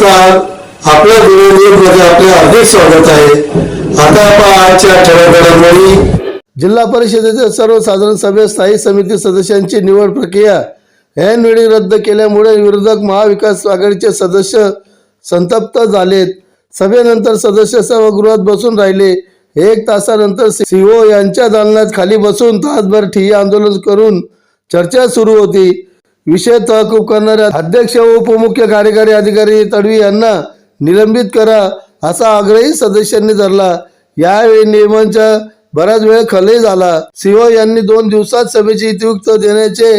नमस्कार. आपल्या मध्ये आपले हार्दिक स्वागत आहे. आता आपण आजच्या ठळक जिल्हा परिषदेच्या सर्वसाधारण सभेत स्थायी समिती सदस्यांची निवड प्रक्रिया ऐनवेळी रद्द केल्यामुळे विरोधक महाविकास आघाडीचे सदस्य संतप्त झालेत. सभेनंतर सदस्य सभागृहात बसून राहिले. एक तासानंतर सीओ यांच्या दालनात खाली बसून तासभर ठिय्या आंदोलन करून चर्चा सुरू होती. विषय तहकूब करणाऱ्या अध्यक्ष व उपमुख्य कार्यकारी अधिकारी तडवी यांना निलंबित करा असा आग्रही सदस्यांनी धरला यावेळी नियमांचा बराच वेळ खलही झाला सिंह यांनी दोन दिवसात सभेची इतिवृत्त देण्याचे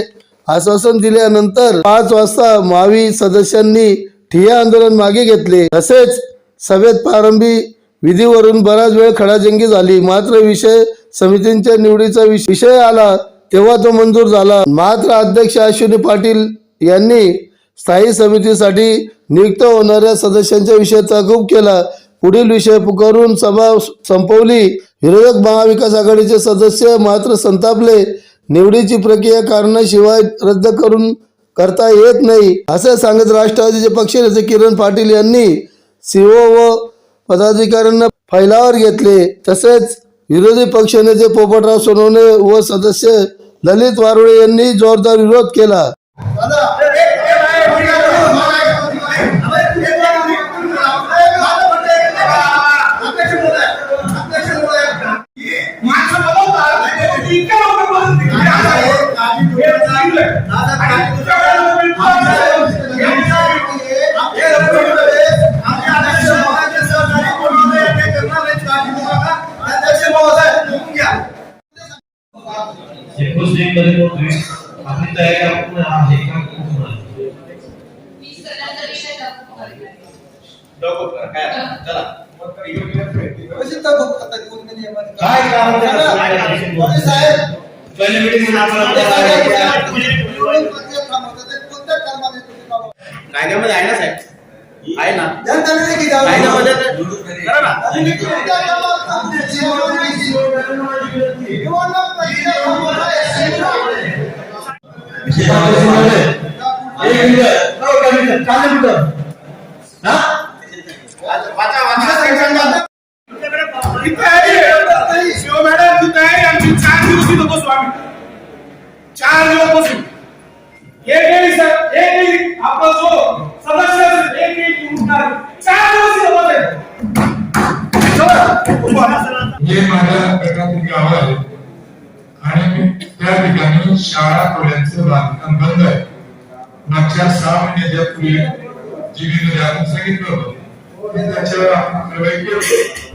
आश्वासन दिल्यानंतर पाच वाजता मावी सदस्यांनी ठिय्या आंदोलन मागे घेतले तसेच सभेत प्रारंभी विधीवरून बराच वेळ खडाजंगी झाली मात्र विषय समितींच्या निवडीचा विषय आला तेव्हा तो मंजूर झाला. मात्र अध्यक्ष अश्विनी पाटील यांनी स्थायी समितीसाठी नियुक्त होणाऱ्या सदस्यांच्या विषय तहकूब केला. पुढील विषय पुकारून सभा संपवली. विरोधक महाविकास आघाडीचे सदस्य मात्र संतापले. निवडीची प्रक्रिया कारणाशिवाय रद्द करून करता येत नाही. असे सांगत राष्ट्रवादीचे पक्षनेते किरण पाटील यांनी सीओ व पदाधिकाऱ्यांना फैलावर घेतले. तसेच विरोधी पक्षनेते पोपटराव सोनवणे व सदस्य ललित वारुळे यांनी जोरदार विरोध केला. मध्ये बोलतोय आपली तयारी आपण आहे का? पूर्ण. काय? काय आहे? पहिल्या meeting मध्ये आपण कायद्यामध्ये आहे ना साहेब? आहे ना? कायद्यामध्ये करा ना चार दिवस इथं एक एक सर एक एक आपला जो सदस्य एक एक चार दिवस हे माझ्या गटातील गाव आहे आणि त्या ठिकाणी शाळा खोल्यांचं बांधकाम बंद आहे. मागच्या सहा महिन्याच्या पूर्वी जी मी आपण सांगितलं होतं त्याच्यावर आपण कारवाई केली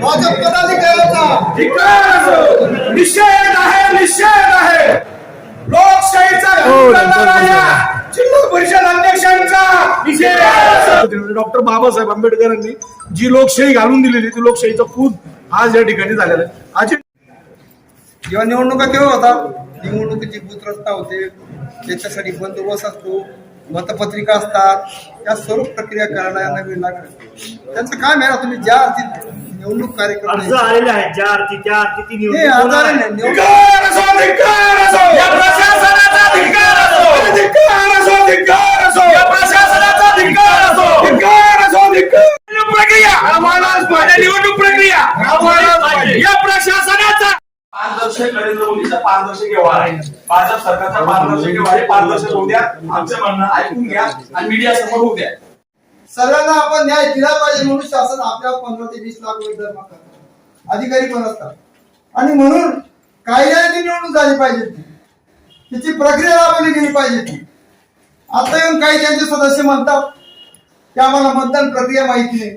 भाजप पदाधिकाऱ्यांचा धिक्कार असो. निषेध आहे निषेध आहे. लोकशाहीचा भंग करणाऱ्या जिल्हा परिषद अध्यक्षांचा निषेध! असो. डॉक्टर बाबासाहेब आंबेडकरांनी जी लोकशाही घालून दिलेली ती लोकशाहीचा पूत आज या ठिकाणी झालेला आहे. आज जेव्हा निवडणुका केव्हा होतात निवडणुकीची बूथ रस्ता होते. त्याच्यासाठी बंदोबस्त असतो. मतपत्रिका असतात. या सर्व प्रक्रिया करण्याला वेळ लागत त्यांचं काम आहे ना तुम्ही ज्या अर्थी निवडणूक कार्यक्रम अर्ज आलेले आहेत ज्या अर्थी त्या अर्थी ती हे निवडणूक आधार होणार आहे. निवडणूक प्रक्रिया आम्हालाच पाहिजे निवडणूक प्रक्रिया आम्हालाच पाहिजे या प्रशासनाचा पारदर्शक नरेंद्र मोदीचा पारदर्शक व्यवहार आहे. भाजप सरकारचा पारदर्शक व्यवहार आहे. पारदर्शक होऊ द्या. आमचं म्हणणं ऐकून घ्या आणि मीडिया समोर होऊ द्या. सर्वांना आपण न्याय दिला पाहिजे म्हणून शासन आपल्या पंधरा ते वीस लाख रुपये दर मागतात. अधिकारी पण असतात. आणि म्हणून कायद्याने ती निवडणूक झाली पाहिजे. ती तिची प्रक्रिया राबवली गेली पाहिजे. ती आता येऊन काही त्यांचे सदस्य म्हणतात की आम्हाला मतदान प्रक्रिया माहिती नाही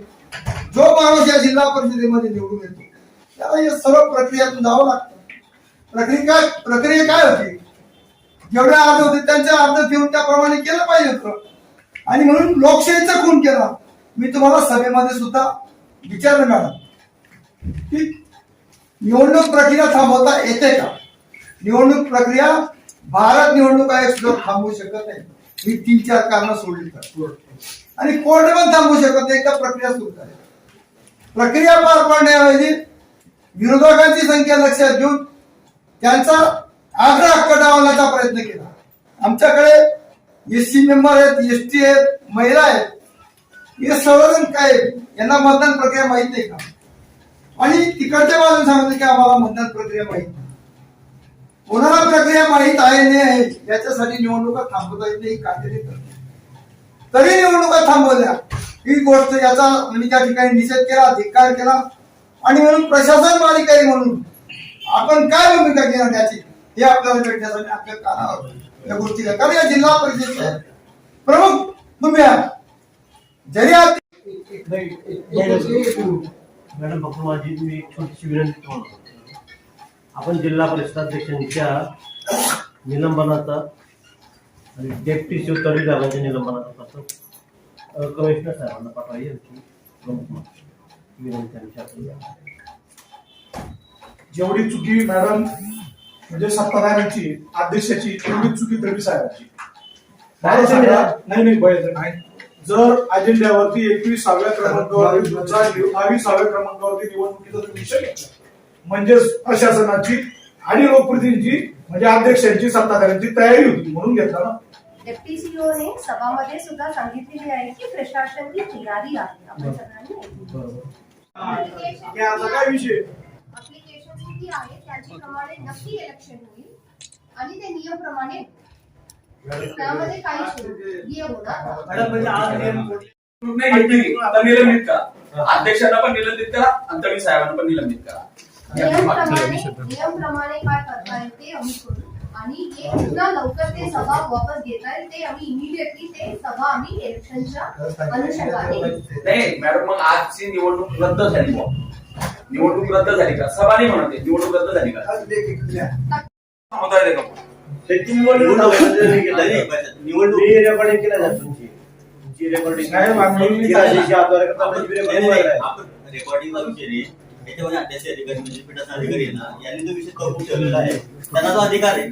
जो माणूस या जिल्हा परिषदेमध्ये निवडून येतो त्याला या सर्व प्रक्रियातून जावं लागतं. प्रक्रिया काय प्रक्रिया काय होती? जेवढे अर्ज होते त्यांचे अर्ज घेऊन त्याप्रमाणे केलं पाहिजे होतं. आणि म्हणून लोकशाहीचा खून केला. मी तुम्हाला सभेमध्ये सुद्धा विचारलं मॅडम की निवडणूक प्रक्रिया थांबवता येते का? निवडणूक प्रक्रिया भारत निवडणूक आयोग सुद्धा थांबवू शकत नाही. मी तीन चार कारण सोडली तर. आणि कोर्ट पण थांबवू शकत नाही एकदा प्रक्रिया सुरू झाली. प्रक्रिया पार पाडण्याऐवजी विरोधकांची संख्या लक्षात घेऊन त्यांचा आग्रह हक्क डावण्याचा प्रयत्न केला. आमच्याकडे एस सी मेंबर आहेत एस टी आहेत महिला आहेत. हे सर्वजण काय यांना मतदान प्रक्रिया माहीत नाही का? आणि तिकडच्या बाजून सांगितलं की आम्हाला मतदान प्रक्रिया माहीत नाही. कोणाला प्रक्रिया माहीत आहे नाही आहे याच्यासाठी निवडणुका थांबवता येत नाही काहीतरी करते तरी निवडणुका थांबवल्या. ही गोष्ट याचा आम्ही त्या ठिकाणी निषेध केला धिक्कार केला. आणि म्हणून प्रशासन अधिकारी म्हणून आपण काय भूमिका घेणार त्याची? हे आपल्याला भेटण्यासाठी आपल्या कानावर. या गोष्टीला. कारण या जिल्हा परिषदेचे प्रमुख तुम्ही आहात. जरी मॅडम फक्त माझी मी एक छोटीशी विनंती करतो. आपण जिल्हा परिषदाध्यक्षांच्या निलंबनाचा आणि डेप्टी शिव साहेबांच्या निलंबनाचा पत्र कमिशनर साहेबांना पाठवायची विनंती आमच्या आपल्याला. जेवढी चुकी मॅडम म्हणजे सत्ताधाऱ्यांची अध्यक्षाची तेवढी चुकी दळवी साहेबांची. मला सांगा नाही नाही नाही. जर अजेंड्यावरती एकविसाव्या क्रमांकावरती बावीसाव्या क्रमांकावरती निवडणुकीचा विषय घेतला म्हणजेच प्रशासनाची आणि लोकप्रतिनिधींची म्हणजे अध्यक्षांची सत्ताधाऱ्यांची तयारी होती म्हणून घेतला ना. डेप्टी सीओ ने सभामध्ये सुद्धा सांगितलेले आहे की प्रशासन ही तयारी आहे. आपण सगळ्यांनी काय विषय? किती आहे त्याच्याप्रमाणे नक्की इलेक्शन होईल. आणि ते नियमप्रमाणे त्यामध्ये काहीच हे होणार. म्हणजे नियम निलंबित करा. अध्यक्षांना पण निलंबित करा आणि तळी साहेबांना पण निलंबित करा. नियमप्रमाणे काय करता येईल ते आम्ही करू. आणि पुन्हा लवकर ते सभा वापस घेता येईल. ते आम्ही इमिडिएटली ते सभा आम्ही इलेक्शनच्या अनुषंगाने घेऊ. नाही मॅडम मग आजची निवडणूक रद्द झाली. निवडणूक रद्द झाली का सभा नाही म्हणते निवडणूक रद्द झाली का निवडणूक जात रेकॉर्डिंगचा विषय अधिकारी म्हणजे पीठाचा अधिकारी ना यांनी तो विषय करून ठेवलेला आहे त्यांना तो अधिकार आहे